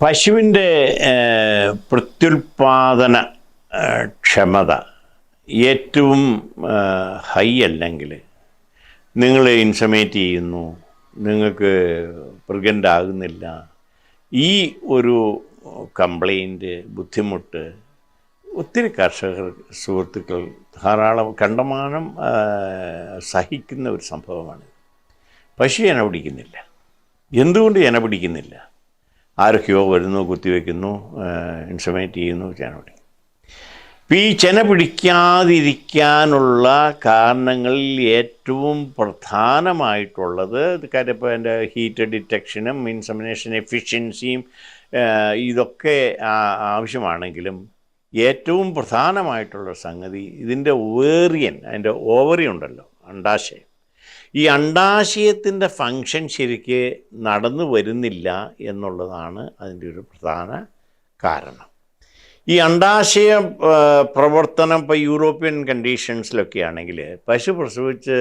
പശുവിന്റെ പ്രത്യുൽപാദന ക്ഷമത ഏറ്റവും ഹൈ അല്ലെങ്കിൽ നിങ്ങൾ ഇൻസമേറ്റ് ചെയ്യുന്നു നിങ്ങൾക്ക് പ്രഗ്നന്റ് ആകുന്നില്ല ഈ ഒരു കംപ്ലൈന്റ് ബുദ്ധിമുട്ട് ഒത്തിരി കർഷകർ സുഹൃത്തുക്കൾ ധാരാളം കണ്ടമാനം സഹിക്കുന്ന ഒരു സംഭവമാണ്. പശു എന പിടിക്കുന്നില്ല. എന്തുകൊണ്ട് എന പിടിക്കുന്നില്ല? ആരൊക്കെയോ വരുന്നു കുത്തിവെക്കുന്നു ഇൻസമേറ്റ് ചെയ്യുന്നു ചെന പിടിക്കും ഈ ചെന പിടിക്കാതിരിക്കാനുള്ള കാരണങ്ങളിൽ ഏറ്റവും പ്രധാനമായിട്ടുള്ളത് കാര്യം എന്റെ ഹീറ്റ് ഡിറ്റക്ഷനും ഇൻസമിനേഷൻ എഫിഷ്യൻസിയും ഇതൊക്കെ ആവശ്യമാണെങ്കിലും ഏറ്റവും പ്രധാനമായിട്ടുള്ള സംഗതി ഇതിന്റെ വേറിയൻ അതിന്റെ ഓവറി ഉണ്ടല്ലോ അണ്ടാശയം. ഈ അണ്ടാശയത്തിന്റെ ഫങ്ഷൻ ശരിക്ക് നടന്നു വരുന്നില്ല എന്നുള്ളതാണ് അതിന്റെ ഒരു പ്രധാന കാരണം. ഈ അണ്ടാശയ പ്രവർത്തനം ഇപ്പോൾ യൂറോപ്യൻ കണ്ടീഷൻസിലൊക്കെ ആണെങ്കിൽ പശു പ്രസവിച്ച്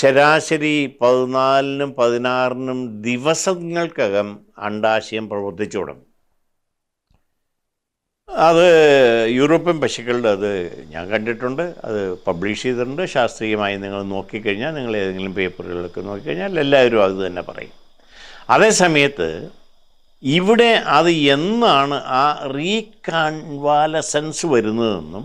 ശരാശരി പതിനാലിനും പതിനാറിനും ദിവസങ്ങൾക്കകം അണ്ടാശയം പ്രവർത്തിച്ചു തുടങ്ങും. അത് യൂറോപ്യൻ പശുക്കളുടെ അത് ഞാൻ കണ്ടിട്ടുണ്ട് അത് പബ്ലിഷ് ചെയ്തിട്ടുണ്ട്. ശാസ്ത്രീയമായി നിങ്ങൾ നോക്കിക്കഴിഞ്ഞാൽ നിങ്ങൾ ഏതെങ്കിലും പേപ്പറുകളിലൊക്കെ നോക്കിക്കഴിഞ്ഞാൽ എല്ലാവരും അത് തന്നെ പറയും. അതേ സമയത്ത് ഇവിടെ അത് എന്നാണ് ആ റീകൺവാലസൻസ് വരുന്നതെന്നും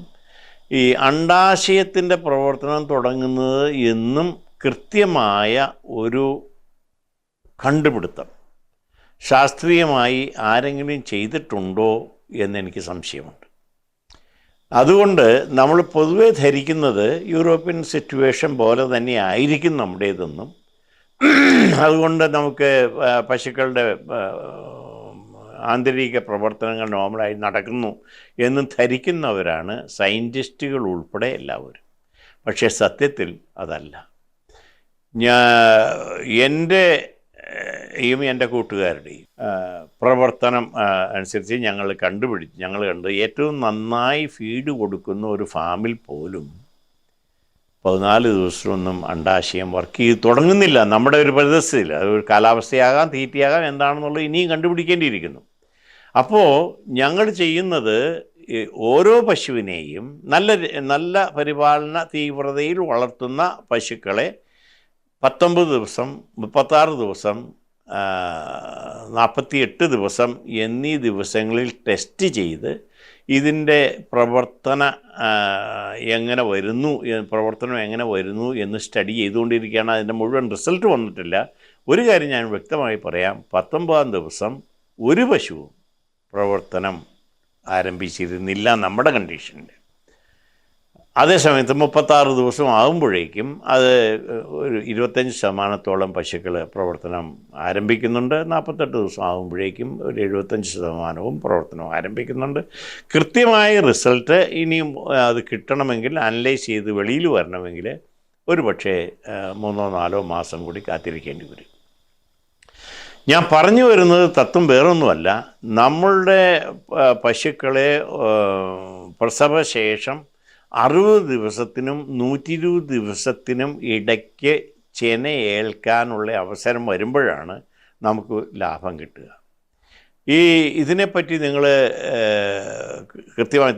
ഈ അണ്ടാശയത്തിന്റെ പ്രവർത്തനം തുടങ്ങുന്നത് എന്നും കൃത്യമായ ഒരു കണ്ടുപിടുത്തം. ശാസ്ത്രീയമായി ആരെങ്കിലും ചെയ്തിട്ടുണ്ടോ എന്നെനിക്ക് സംശയമുണ്ട്. അതുകൊണ്ട് നമ്മൾ പൊതുവെ ധരിക്കുന്നത് യൂറോപ്യൻ സിറ്റുവേഷൻ പോലെ തന്നെ ആയിരിക്കും നമ്മുടേതെന്നും അതുകൊണ്ട് നമുക്ക് പശുക്കളുടെ ആന്തരിക പ്രവർത്തനങ്ങൾ നോർമലായി നടക്കുന്നു എന്ന് ധരിക്കുന്നവരാണ് സയന്റിസ്റ്റുകൾ ഉൾപ്പെടെ എല്ലാവരും. പക്ഷേ സത്യത്തിൽ അതല്ല. ഞാൻ എന്റെ യും എന്റെ കൂട്ടുകാരുടെയും പ്രവർത്തനം അനുസരിച്ച് ഞങ്ങൾ കണ്ടുപിടിച്ച് ഞങ്ങൾ കണ്ട് ഏറ്റവും നന്നായി ഫീഡ് കൊടുക്കുന്ന ഒരു ഫാമിൽ പോലും പതിനാല് ദിവസമൊന്നും അണ്ടാശയം വർക്ക് ചെയ്ത് തുടങ്ങുന്നില്ല. നമ്മുടെ ഒരു പരിതസ്ഥിതിയിൽ അത് ഒരു കാലാവസ്ഥയാകാം തീറ്റയാകാം എന്താണെന്നുള്ളത് ഇനിയും കണ്ടുപിടിക്കേണ്ടിയിരിക്കുന്നു. അപ്പോൾ ഞങ്ങൾ ചെയ്യുന്നത് ഓരോ പശുവിനെയും നല്ല നല്ല പരിപാലന തീവ്രതയിൽ വളർത്തുന്ന പശുക്കളെ പത്തൊമ്പത് ദിവസം മുപ്പത്താറ് ദിവസം നാൽപ്പത്തിയെട്ട് ദിവസം എന്നീ ദിവസങ്ങളിൽ ടെസ്റ്റ് ചെയ്ത് ഇതിന്റെ പ്രവർത്തന എങ്ങനെ വരുന്നു പ്രവർത്തനം എങ്ങനെ വരുന്നു എന്ന് സ്റ്റഡി ചെയ്തുകൊണ്ടിരിക്കുകയാണ്. അതിന്റെ മുഴുവൻ റിസൾട്ട് വന്നിട്ടില്ല. ഒരു കാര്യം ഞാൻ വ്യക്തമായി പറയാം. പത്തൊമ്പതാം ദിവസം ഒരു പശുവും പ്രവർത്തനം ആരംഭിച്ചിരുന്നില്ല നമ്മുടെ കണ്ടീഷനിൽ. അതേസമയത്ത് മുപ്പത്താറ് ദിവസം ആകുമ്പോഴേക്കും അത് ഒരു ഇരുപത്തഞ്ച് ശതമാനത്തോളം പശുക്കൾ പ്രവർത്തനം ആരംഭിക്കുന്നുണ്ട്. നാൽപ്പത്തെട്ട് ദിവസം ആകുമ്പോഴേക്കും ഒരു എഴുപത്തഞ്ച് ശതമാനവും പ്രവർത്തനം ആരംഭിക്കുന്നുണ്ട്. കൃത്യമായ റിസൾട്ട് ഇനിയും അത് കിട്ടണമെങ്കിൽ അനലൈസ് ചെയ്ത് വെളിയിൽ വരണമെങ്കിൽ ഒരു പക്ഷേ മൂന്നോ നാലോ മാസം കൂടി കാത്തിരിക്കേണ്ടി വരും. ഞാൻ പറഞ്ഞു വരുന്നത് തത്വം വേറൊന്നുമല്ല. നമ്മളുടെ പശുക്കളെ പ്രസവശേഷം അറുപത് ദിവസത്തിനും നൂറ്റി ഇരുപത് ദിവസത്തിനും ഇടയ്ക്ക് ചെന ഏൽക്കാനുള്ള അവസരം വരുമ്പോഴാണ് നമുക്ക് ലാഭം കിട്ടുക. ഈ ഇതിനെപ്പറ്റി നിങ്ങൾ കൃത്യമായി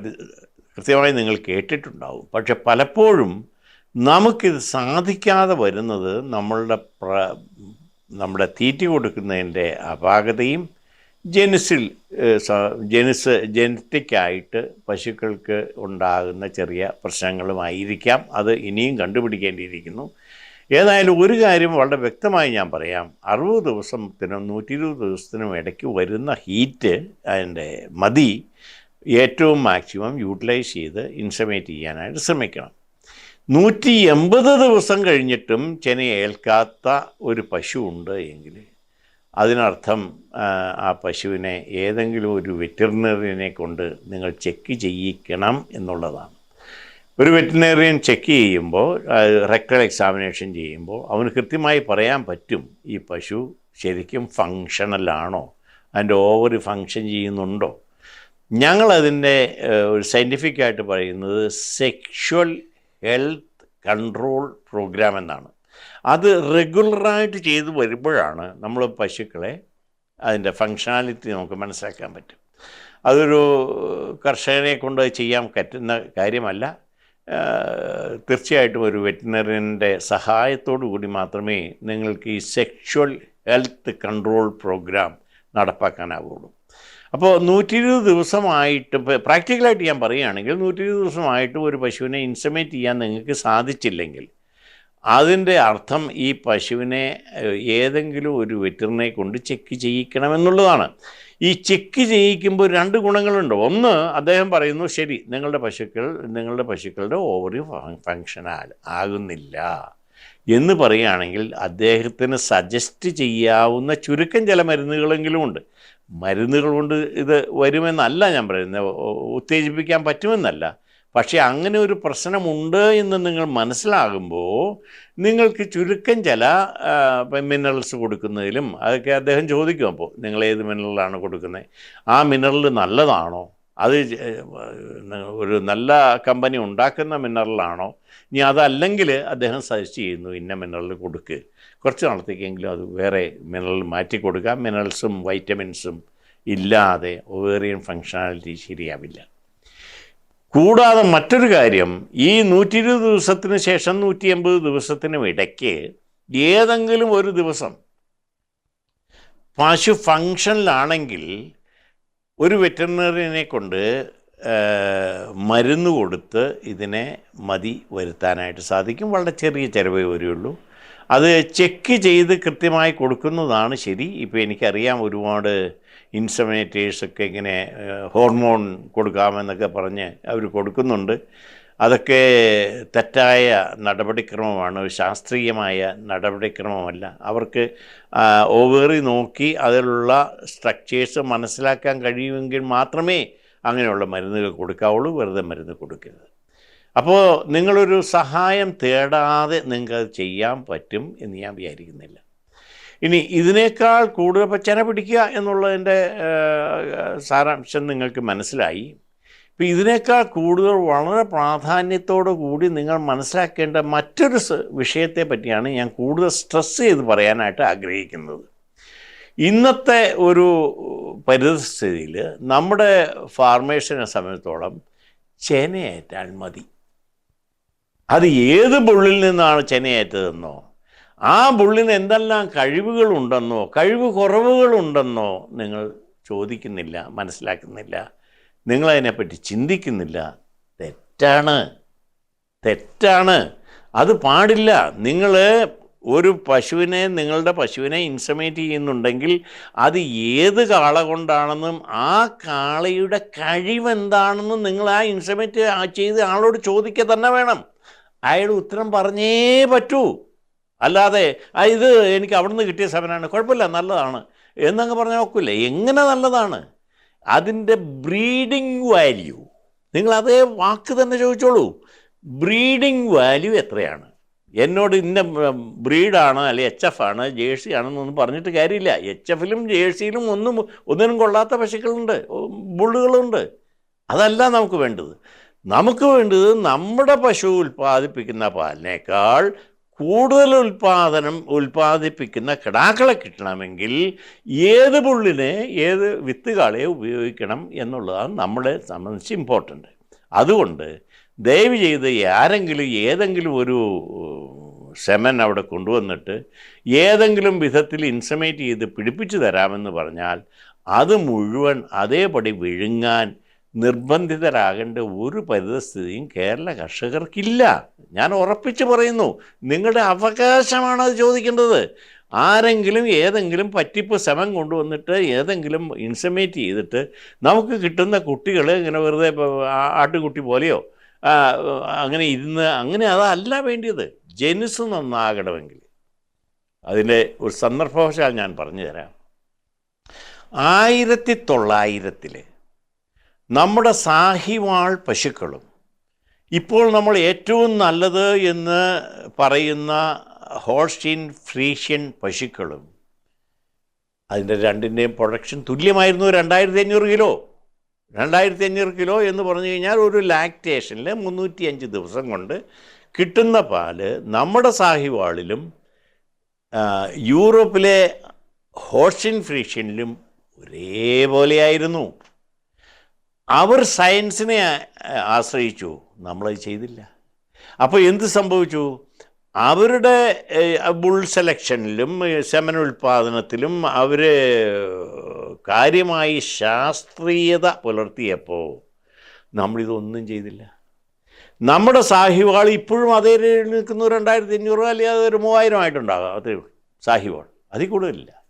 കൃത്യമായി നിങ്ങൾ കേട്ടിട്ടുണ്ടാവും. പക്ഷെ പലപ്പോഴും നമുക്കിത് സാധിക്കാതെ വരുന്നത് നമ്മളുടെ നമ്മുടെ തീറ്റി കൊടുക്കുന്നതിന്റെ അപാകതയും ജനുസിൽ ജനുസ് ജനറ്റിക്കായിട്ട് പശുക്കൾക്ക് ഉണ്ടാകുന്ന ചെറിയ പ്രശ്നങ്ങളുമായിരിക്കാം. അത് ഇനിയും കണ്ടുപിടിക്കേണ്ടിയിരിക്കുന്നു. ഏതായാലും ഒരു കാര്യം വളരെ വ്യക്തമായി ഞാൻ പറയാം. അറുപത് ദിവസത്തിനും നൂറ്റി ഇരുപത് ദിവസത്തിനും ഇടയ്ക്ക് വരുന്ന ഹീറ്റ് അതിന്റെ മതി ഏറ്റവും മാക്സിമം യൂട്ടിലൈസ് ചെയ്ത് ഇൻസമേറ്റ് ചെയ്യാനായിട്ട് ശ്രമിക്കണം. നൂറ്റി എൺപത് ദിവസം കഴിഞ്ഞിട്ടും ചെന ഏൽക്കാത്ത ഒരു പശു ഉണ്ട് എങ്കിൽ അതിനർത്ഥം ആ, പശുവിനെ ഏതെങ്കിലും ഒരു വെറ്ററിനറിയനെ കൊണ്ട് നിങ്ങൾ ചെക്ക് ചെയ്യിക്കണം എന്നുള്ളതാണ്. ഒരു വെറ്റിനറിയൻ ചെക്ക് ചെയ്യുമ്പോൾ റെക്ടൽ എക്സാമിനേഷൻ ചെയ്യുമ്പോൾ അവന് കൃത്യമായി പറയാൻ പറ്റും ഈ പശു ശരിക്കും ഫങ്ഷണലാണോ അതിന്റെ ഓവർ ഫങ്ഷൻ ചെയ്യുന്നുണ്ടോ? ഞങ്ങളതിന്റെ ഒരു സയന്റിഫിക്കായിട്ട് പറയുന്നത് സെക്ഷുവൽ ഹെൽത്ത് കൺട്രോൾ പ്രോഗ്രാം എന്നാണ്. അത് റെഗുലറായിട്ട് ചെയ്തു വരുമ്പോഴാണ് നമ്മൾ പശുക്കളെ അതിന്റെ ഫങ്ഷനാലിറ്റി നമുക്ക് മനസ്സിലാക്കാൻ പറ്റും. അതൊരു കർഷകനെ കൊണ്ട് ചെയ്യാൻ പറ്റുന്ന കാര്യമല്ല. തീർച്ചയായിട്ടും ഒരു വെറ്റിനറിയന്റെ സഹായത്തോടു കൂടി മാത്രമേ നിങ്ങൾക്ക് ഈ സെക്ഷുവൽ ഹെൽത്ത് കൺട്രോൾ പ്രോഗ്രാം നടപ്പാക്കാനാവുള്ളൂ. അപ്പോൾ നൂറ്റി ഇരുപത് ദിവസമായിട്ട് പ്രാക്ടിക്കലായിട്ട് ഞാൻ പറയുകയാണെങ്കിൽ നൂറ്റി ഇരുപത് ദിവസമായിട്ട് ഒരു പശുവിനെ ഇൻസമേറ്റ് ചെയ്യാൻ നിങ്ങൾക്ക് സാധിച്ചില്ലെങ്കിൽ അതിന്റെ അർത്ഥം ഈ പശുവിനെ ഏതെങ്കിലും ഒരു വെറ്ററിനെ കൊണ്ട് ചെക്ക് ചെയ്യിക്കണമെന്നുള്ളതാണ്. ഈ ചെക്ക് ചെയ്യിക്കുമ്പോൾ രണ്ട് ഗുണങ്ങളുണ്ട്. ഒന്ന് അദ്ദേഹം പറയുന്നു ശരി നിങ്ങളുടെ പശുക്കൾ നിങ്ങളുടെ പശുക്കളുടെ ഓവറി ഫങ്ഷൻ ആകുന്നില്ല. എന്ന് പറയുകയാണെങ്കിൽ അദ്ദേഹത്തിന് സജസ്റ്റ് ചെയ്യാവുന്ന ചുരുക്കം ചില മരുന്നുകളെങ്കിലും ഉണ്ട്. മരുന്നുകൾ കൊണ്ട് ഇത് വരുമെന്നല്ല ഞാൻ പറയുന്നത്. ഉത്തേജിപ്പിക്കാൻ പറ്റുമെന്നല്ല. പക്ഷേ അങ്ങനെ ഒരു പ്രശ്നമുണ്ട് എന്ന് നിങ്ങൾ മനസ്സിലാകുമ്പോൾ നിങ്ങൾക്ക് ചുരുക്കം ചില മിനറൽസ് കൊടുക്കുന്നതിലും അതൊക്കെ അദ്ദേഹം ചോദിക്കും അപ്പോൾ നിങ്ങൾ ഏത് മിനറലാണ് കൊടുക്കുന്നത്? ആ മിനറൽ നല്ലതാണോ? അത് ഒരു നല്ല കമ്പനി ഉണ്ടാക്കുന്ന മിനറലാണോ ഇനി അതല്ലെങ്കിൽ അദ്ദേഹം സജസ്റ്റ് ചെയ്യുന്നു ഇന്ന മിനറൽ കൊടുക്ക്. കുറച്ച് നാളത്തേക്കെങ്കിലും അത് വേറെ മിനറൽ മാറ്റി കൊടുക്കുക മിനറൽസും വൈറ്റമിൻസും ഇല്ലാതെ ഓവേറിയൻ ഫങ്ഷനാലിറ്റി ശരിയാവില്ല. കൂടാതെ മറ്റൊരു കാര്യം ഈ നൂറ്റി ഇരുപത് ദിവസത്തിന് ശേഷം നൂറ്റി എൺപത് ദിവസത്തിനും ഇടയ്ക്ക് ഏതെങ്കിലും ഒരു ദിവസം പശു ഫങ്ഷനിലാണെങ്കിൽ ഒരു വെറ്റിനറിനെ കൊണ്ട് മരുന്ന് കൊടുത്ത് ഇതിനെ മതി വരുത്താനായിട്ട് സാധിക്കും. വളരെ ചെറിയ ചിലവേ വരികയുള്ളൂ അത് ചെക്ക് ചെയ്ത് കൃത്യമായി കൊടുക്കുന്നതാണ് ശരി. ഇപ്പോൾ എനിക്കറിയാം ഒരുപാട് ഇൻസമിനേറ്റേഴ്സൊക്കെ ഇങ്ങനെ ഹോർമോൺ കൊടുക്കാമെന്നൊക്കെ പറഞ്ഞ് അവർ കൊടുക്കുന്നുണ്ട്. അതൊക്കെ തെറ്റായ നടപടിക്രമമാണ് ശാസ്ത്രീയമായ നടപടിക്രമമല്ല. അവർക്ക് ഓവേറി നോക്കി അതിലുള്ള സ്ട്രക്ചേഴ്സ് മനസ്സിലാക്കാൻ കഴിയുമെങ്കിൽ മാത്രമേ അങ്ങനെയുള്ള മരുന്നുകൾ കൊടുക്കാവുള്ളൂ വെറുതെ മരുന്ന് കൊടുക്കരുത്. അപ്പോൾ നിങ്ങളൊരു സഹായം തേടാതെ നിങ്ങൾക്കത് ചെയ്യാൻ പറ്റും എന്ന് ഞാൻ വിചാരിക്കുന്നില്ല. ഇനി ഇതിനേക്കാൾ കൂടുതൽ ഇപ്പോൾ ചെന പിടിക്കുക എന്നുള്ളതിന്റെ സാരാംശം നിങ്ങൾക്ക് മനസ്സിലായി. ഇപ്പം ഇതിനേക്കാൾ കൂടുതൽ വളരെ പ്രാധാന്യത്തോടു കൂടി നിങ്ങൾ മനസ്സിലാക്കേണ്ട മറ്റൊരു വിഷയത്തെ പറ്റിയാണ് ഞാൻ കൂടുതൽ സ്ട്രെസ് ചെയ്ത് പറയാനായിട്ട് ആഗ്രഹിക്കുന്നത്. ഇന്നത്തെ ഒരു പരിതസ്ഥിതിയിൽ നമ്മുടെ ഫാർമേഴ്സിനെ സംബന്ധിച്ചോളം ചെനയേറ്റാൽ മതി. അത് ഏത് ബുള്ളിൽ നിന്നാണ് ചെനയേറ്റതെന്നോ? ആ ബുള്ളിന് എന്തെല്ലാം കഴിവുകളുണ്ടെന്നോ? കഴിവ് കുറവുകളുണ്ടെന്നോ നിങ്ങൾ ചോദിക്കുന്നില്ല മനസ്സിലാക്കുന്നില്ല. നിങ്ങളതിനെപ്പറ്റി ചിന്തിക്കുന്നില്ല. തെറ്റാണ്. തെറ്റാണ്. അത് പാടില്ല. നിങ്ങൾ ഒരു പശുവിനെ നിങ്ങളുടെ പശുവിനെ ഇൻസമേറ്റ് ചെയ്യുന്നുണ്ടെങ്കിൽ അത് ഏത് കാള കൊണ്ടാണെന്നും ആ കാളയുടെ കഴിവെന്താണെന്നും നിങ്ങൾ ആ ഇൻസമേറ്റ് ചെയ്ത് ആളോട് ചോദിക്കുക തന്നെ വേണം. അയാൾ ഉത്തരം പറഞ്ഞേ പറ്റൂ. അല്ലാതെ ഇത് എനിക്ക് അവിടുന്ന് കിട്ടിയ സെവനാണ് കുഴപ്പമില്ല നല്ലതാണ്. എന്നങ്ങ് പറഞ്ഞാൽ നോക്കില്ല എങ്ങനെ നല്ലതാണ്? അതിന്റെ ബ്രീഡിംഗ് വാല്യൂ. നിങ്ങൾ അതേ വാക്ക് തന്നെ ചോദിച്ചോളൂ. ബ്രീഡിംഗ് വാല്യൂ എത്രയാണ്? എന്നോട് ഇന്ന ബ്രീഡാണ് അല്ലെ എച്ച് എഫ് ആണ് ജേഴ്സി ആണെന്നൊന്നും പറഞ്ഞിട്ട് കാര്യമില്ല. എച്ച് എഫിലും ജേഴ്സിയിലും ഒന്നും ഒന്നിനും കൊള്ളാത്ത പശുക്കളുണ്ട് ബുള്ളുകളുണ്ട്. അതല്ല നമുക്ക് വേണ്ടത്. നമുക്ക് വേണ്ടത് നമ്മുടെ പശു ഉൽപ്പാദിപ്പിക്കുന്ന പാലിനേക്കാൾ കൂടുതൽ ഉൽപാദനം ഉൽപ്പാദിപ്പിക്കുന്ന കിടാക്കളെ കിട്ടണമെങ്കിൽ ഏത് പുള്ളിനെ ഏത് വിത്തുകാളെ ഉപയോഗിക്കണം എന്നുള്ളതാണ് നമ്മളെ സംബന്ധിച്ച് ഇമ്പോർട്ടന്റ് അതുകൊണ്ട് ദയവ് ചെയ്ത് ആരെങ്കിലും ഏതെങ്കിലും ഒരു സെമൻ അവിടെ കൊണ്ടുവന്നിട്ട് ഏതെങ്കിലും വിധത്തിൽ ഇൻസമേറ്റ് ചെയ്ത് പിടിപ്പിച്ചു തരാമെന്ന് പറഞ്ഞാൽ അത് മുഴുവൻ അതേപടി വിഴുങ്ങാൻ നിർബന്ധിതരാകേണ്ട ഒരു പരിതസ്ഥിതിയും കേരള കർഷകർക്കില്ല. ഞാൻ ഉറപ്പിച്ച് പറയുന്നു നിങ്ങളുടെ അവകാശമാണ് അത് ചോദിക്കേണ്ടത്. ആരെങ്കിലും ഏതെങ്കിലും പറ്റിപ്പ് ശ്രമം കൊണ്ടുവന്നിട്ട് ഏതെങ്കിലും ഇൻസമേറ്റ് ചെയ്തിട്ട് നമുക്ക് കിട്ടുന്ന കുട്ടികൾ ഇങ്ങനെ വെറുതെ ആട്ടുകുട്ടി പോലെയോ അങ്ങനെ ഇരുന്ന് അങ്ങനെ അതല്ല വേണ്ടിയത്. ജനുസ് നന്നാകണമെങ്കിൽ. അതിന്റെ ഒരു സന്ദർഭവശാൽ ഞാൻ പറഞ്ഞു തരാം ആയിരത്തി തൊള്ളായിരത്തിൽ നമ്മുടെ സാഹിവാൾ പശുക്കളും. ഇപ്പോൾ നമ്മൾ ഏറ്റവും നല്ലത് എന്ന് പറയുന്ന ഹോൾസ്റ്റീൻ ഫ്രീഷ്യൻ പശുക്കളും അതിന്റെ രണ്ടിന്റെയും പ്രൊഡക്ഷൻ തുല്യമായിരുന്നു രണ്ടായിരത്തി അഞ്ഞൂറ് കിലോ. രണ്ടായിരത്തി അഞ്ഞൂറ് കിലോ എന്ന് പറഞ്ഞു കഴിഞ്ഞാൽ ഒരു ലാക്ടേഷനിൽ മുന്നൂറ്റി അഞ്ച് ദിവസം കൊണ്ട് കിട്ടുന്ന പാൽ നമ്മുടെ സാഹിവാളിലും യൂറോപ്പിലെ ഹോർഷിൻ ഫ്രീഷ്യനിലും ഒരേപോലെയായിരുന്നു. അവർ സയൻസിനെ ആശ്രയിച്ചു. നമ്മളത് ചെയ്തില്ല. അപ്പോൾ എന്ത് സംഭവിച്ചു? അവരുടെ ബുൾ സെലക്ഷനിലും ശമന ഉൽപ്പാദനത്തിലും അവർ കാര്യമായി ശാസ്ത്രീയത പുലർത്തിയപ്പോൾ നമ്മളിതൊന്നും ചെയ്തില്ല. നമ്മുടെ സാഹിവാൾ ഇപ്പോഴും അതേ നിൽക്കുന്ന. രണ്ടായിരത്തി അഞ്ഞൂറ് അല്ലെങ്കിൽ അതൊരു മൂവായിരം ആയിട്ടുണ്ടാകാം. അത് സാഹിവാൾ. അതിൽ കൂടുതലില്ല.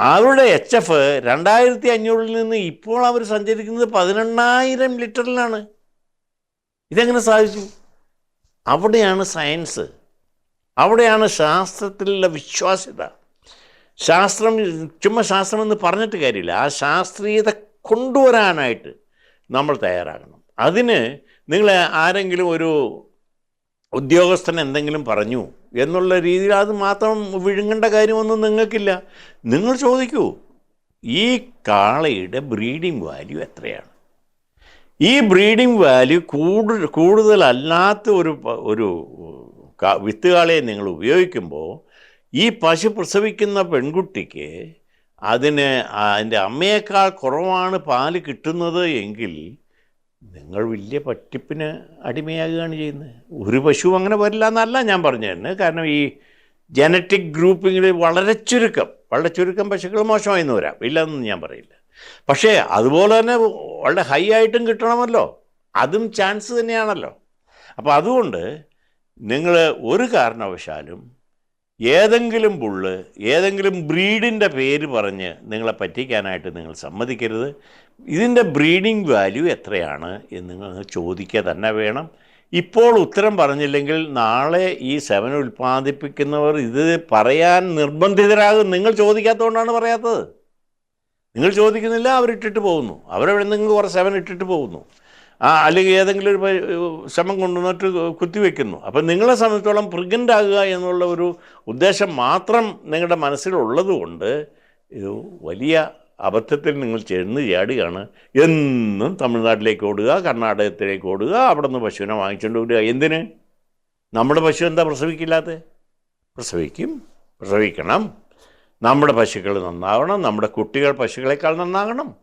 അവരുടെ എച്ച് എഫ് രണ്ടായിരത്തി അഞ്ഞൂറിൽ നിന്ന് ഇപ്പോൾ അവർ സഞ്ചരിക്കുന്നത് പതിനെണ്ണായിരം ലിറ്ററിലാണ്. ഇതെങ്ങനെ സാധിച്ചു? അവിടെയാണ് സയൻസ്. അവിടെയാണ് ശാസ്ത്രത്തിലുള്ള വിശ്വാസ്യത. ശാസ്ത്രം ചുമ്മാ ശാസ്ത്രം എന്ന് പറഞ്ഞിട്ട് കാര്യമില്ല. ആ ശാസ്ത്രീയത കൊണ്ടുവരാനായിട്ട് നമ്മൾ തയ്യാറാകണം. അതിന് നിങ്ങൾ ആരെങ്കിലും ഒരു ഉദ്യോഗസ്ഥൻ എന്തെങ്കിലും പറഞ്ഞു എന്നുള്ള രീതിയിൽ അത് മാത്രം വിഴുങ്ങേണ്ട കാര്യമൊന്നും നിങ്ങൾക്കില്ല. നിങ്ങൾ ചോദിക്കൂ ഈ കാളയുടെ ബ്രീഡിംഗ് വാല്യൂ എത്രയാണ്? ഈ ബ്രീഡിംഗ് വാല്യൂ കൂടുതൽ കൂടുതലല്ലാത്ത ഒരു ഒരു വിത്തുകാളയെ നിങ്ങൾ ഉപയോഗിക്കുമ്പോൾ ഈ പശു പ്രസവിക്കുന്ന പെൺകുട്ടിക്ക് അതിന് അതിന്റെ അമ്മയേക്കാൾ കുറവാണ് പാൽ കിട്ടുന്നത് എങ്കിൽ നിങ്ങൾ വലിയ പറ്റിപ്പിന് അടിമയാകുകയാണ് ചെയ്യുന്നത്. ഒരു പശു അങ്ങനെ വരില്ല എന്നല്ല ഞാൻ പറഞ്ഞു തന്നെ കാരണം ഈ ജനറ്റിക് ഗ്രൂപ്പിങ്ങിൽ വളരെ ചുരുക്കം വളരെ ചുരുക്കം പശുക്കൾ മോശമായിന്ന് വരാം. ഇല്ലെന്ന് ഞാൻ പറയില്ല. പക്ഷേ അതുപോലെ തന്നെ വളരെ ഹൈ ആയിട്ടും കിട്ടണമല്ലോ. അതും ചാൻസ് തന്നെയാണല്ലോ. അപ്പോൾ അതുകൊണ്ട് നിങ്ങൾ ഒരു കാരണവശാലും ഏതെങ്കിലും ബുള്ള് ഏതെങ്കിലും ബ്രീഡിന്റെ പേര് പറഞ്ഞ് നിങ്ങളെ പറ്റിക്കാനായിട്ട് നിങ്ങൾ സമ്മതിക്കരുത്. ഇതിന്റെ ബ്രീഡിംഗ് വാല്യൂ എത്രയാണ് എന്ന് നിങ്ങൾ ചോദിക്കുക തന്നെ വേണം. ഇപ്പോൾ ഉത്തരം പറഞ്ഞില്ലെങ്കിൽ നാളെ ഈ സെവൻ ഉൽപ്പാദിപ്പിക്കുന്നവർ ഇത് പറയാൻ നിർബന്ധിതരാകും. നിങ്ങൾ ചോദിക്കാത്തതുകൊണ്ടാണ് പറയാത്തത്. നിങ്ങൾ ചോദിക്കുന്നില്ല അവരിട്ടിട്ട് പോകുന്നു. അവരെവിടെ നിങ്ങൾ കുറേ സെവൻ ഇട്ടിട്ട് പോകുന്നു. ആ അല്ലെങ്കിൽ ഏതെങ്കിലും ഒരു ശ്രമം കൊണ്ടുവന്നിട്ട് കുത്തിവെക്കുന്നു. അപ്പം നിങ്ങളെ സംബന്ധിച്ചോളം പ്രിഗന്റ് ആകുക എന്നുള്ള ഒരു ഉദ്ദേശം മാത്രം നിങ്ങളുടെ മനസ്സിലുള്ളതുകൊണ്ട് ഇത് വലിയ അബദ്ധത്തിൽ നിങ്ങൾ ചെന്ന് ചാടുകയാണ്. എന്നും തമിഴ്നാട്ടിലേക്ക് ഓടുക കർണാടകത്തിലേക്ക് ഓടുക അവിടെ നിന്ന് പശുവിനെ വാങ്ങിച്ചുകൊണ്ട് വരിക. എന്തിന്? നമ്മുടെ പശു എന്താ പ്രസവിക്കില്ലാത്ത പ്രസവിക്കും. പ്രസവിക്കണം. നമ്മുടെ പശുക്കൾ നന്നാവണം. നമ്മുടെ കുട്ടികൾ പശുക്കളെക്കാൾ നന്നാകണം.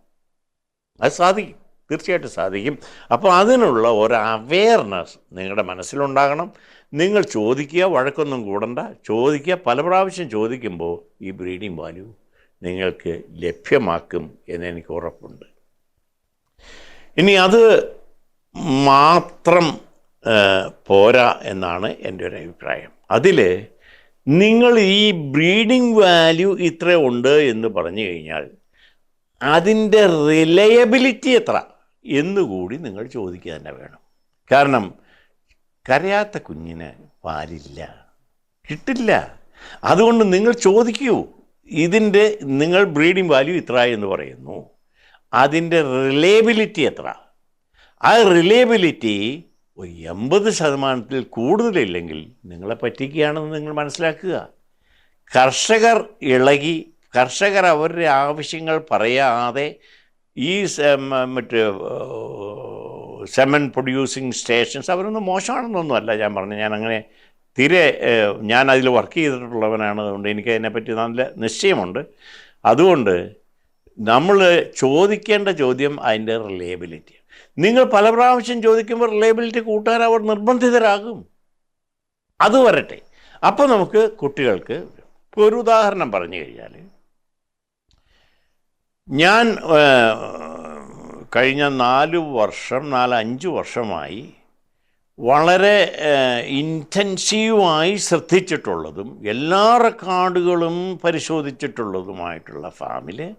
അത് സാധിക്കും. തീർച്ചയായിട്ടും സാധിക്കും. അപ്പോൾ അതിനുള്ള ഒരു അവെയർനെസ് നിങ്ങളുടെ മനസ്സിലുണ്ടാകണം. നിങ്ങൾ ചോദിക്കുക വഴക്കൊന്നും കൂടണ്ട. ചോദിക്കുക പല പ്രാവശ്യം ചോദിക്കുമ്പോൾ ഈ ബ്രീഡിംഗ് വാല്യൂ നിങ്ങൾക്ക് ലഭ്യമാക്കും എന്നെനിക്ക് ഉറപ്പുണ്ട്. ഇനി അത് മാത്രം പോരാ എന്നാണ് എന്റെ ഒരു അഭിപ്രായം. അതിൽ നിങ്ങൾ ഈ ബ്രീഡിംഗ് വാല്യൂ ഇത്ര ഉണ്ട് എന്ന് പറഞ്ഞു കഴിഞ്ഞാൽ അതിന്റെ റിലയബിലിറ്റി എത്ര എന്നുകൂടി നിങ്ങൾ ചോദിക്കുക തന്നെ വേണം. കാരണം കരയാത്ത കുഞ്ഞിന് പാലില്ല കിട്ടില്ല. അതുകൊണ്ട് നിങ്ങൾ ചോദിക്കൂ ഇതിന്റെ നിങ്ങൾ ബ്രീഡിംഗ് വാല്യൂ ഇത്ര എന്ന് പറയുന്നു. അതിന്റെ റിലയബിലിറ്റി എത്ര? ആ റിലയബിലിറ്റി ഒരു എൺപത് ശതമാനത്തിൽ കൂടുതലില്ലെങ്കിൽ നിങ്ങളെ പറ്റിക്കുകയാണെന്ന് നിങ്ങൾ മനസ്സിലാക്കുക. കർഷകർ ഇളകി കർഷകർ അവരുടെ ആവശ്യങ്ങൾ പറയാതെ ഈ മറ്റ് സെമൻ പ്രൊഡ്യൂസിങ് സ്റ്റേഷൻസ് അവരൊന്നും മോശമാണെന്നൊന്നുമല്ല ഞാൻ പറഞ്ഞു ഞാൻ അങ്ങനെ തീരെ ഞാൻ അതിൽ വർക്ക് ചെയ്തിട്ടുള്ളവനാണ്. അതുകൊണ്ട് എനിക്ക് അതിനെപ്പറ്റി നല്ല നിശ്ചയമുണ്ട്. അതുകൊണ്ട് നമ്മൾ ചോദിക്കേണ്ട ചോദ്യം അതിന്റെ റിലയബിലിറ്റി നിങ്ങൾ പല പ്രാവശ്യം ചോദിക്കുമ്പോൾ റിലയബിലിറ്റി കൂട്ടാൻ അവർ നിർബന്ധിതരാകും. അത് വരട്ടെ. അപ്പോൾ നമുക്ക് കുട്ടികൾക്ക് ഇപ്പോൾ ഒരു ഉദാഹരണം പറഞ്ഞു കഴിഞ്ഞാൽ ഞാൻ കഴിഞ്ഞ നാല് വർഷം നാല് അഞ്ച് വർഷമായി വളരെ ഇന്റൻസീവായി ശ്രദ്ധിച്ചിട്ടുള്ളതും എല്ലാ റെക്കോർഡുകളും പരിശോധിച്ചിട്ടുള്ളതുമായിട്ടുള്ള ഫാമിൽ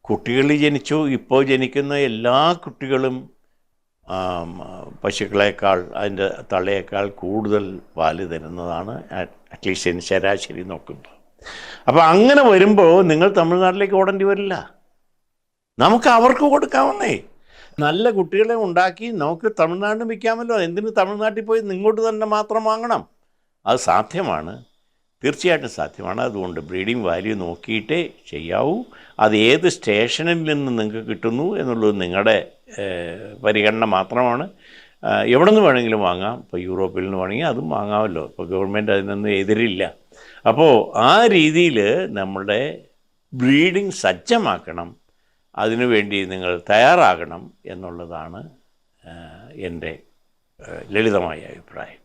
കുട്ടികൾ ജനിച്ചു ഇപ്പോൾ ജനിക്കുന്ന എല്ലാ കുട്ടികളും പശുക്കളേക്കാൾ അതിന്റെ തള്ളയേക്കാൾ കൂടുതൽ പാൽ തരുന്നതാണ് അറ്റ്ലീസ്റ്റ് ശരാശരി നോക്കുമ്പോൾ. അപ്പോൾ അങ്ങനെ വരുമ്പോൾ നിങ്ങൾ തമിഴ്നാട്ടിലേക്ക് ഓടേണ്ടി വരില്ല. നമുക്ക് അവർക്ക് കൊടുക്കാവുന്നേ. നല്ല കുട്ടികളെ ഉണ്ടാക്കി നമുക്ക് തമിഴ്നാട്ടിൽ വിൽക്കാമല്ലോ. എന്തിന് തമിഴ്നാട്ടിൽ പോയി നിങ്ങോട്ട് തന്നെ മാത്രം വാങ്ങണം? അത് സാധ്യമാണ്. തീർച്ചയായിട്ടും സാധ്യമാണ്. അതുകൊണ്ട് ബ്രീഡിംഗ് വാല്യൂ നോക്കിയിട്ടേ ചെയ്യാവൂ. അത് ഏത് സ്റ്റേഷനിൽ നിന്ന് നിങ്ങൾക്ക് കിട്ടുന്നു എന്നുള്ളത് നിങ്ങളുടെ പരിഗണന മാത്രമാണ്. എവിടെ നിന്ന് വേണമെങ്കിലും വാങ്ങാം. ഇപ്പോൾ യൂറോപ്പിൽ നിന്ന് വേണമെങ്കിൽ അതും വാങ്ങാമല്ലോ. ഇപ്പോൾ ഗവൺമെന്റ് അതിനൊന്നും എതിരില്ല. അപ്പോൾ ആ രീതിയിൽ നമ്മുടെ ബ്രീഡിംഗ് സജ്ജമാക്കണം. അതിനുവേണ്ടി നിങ്ങൾ തയ്യാറാകണം എന്നുള്ളതാണ് എന്റെ ലളിതമായ അഭിപ്രായം.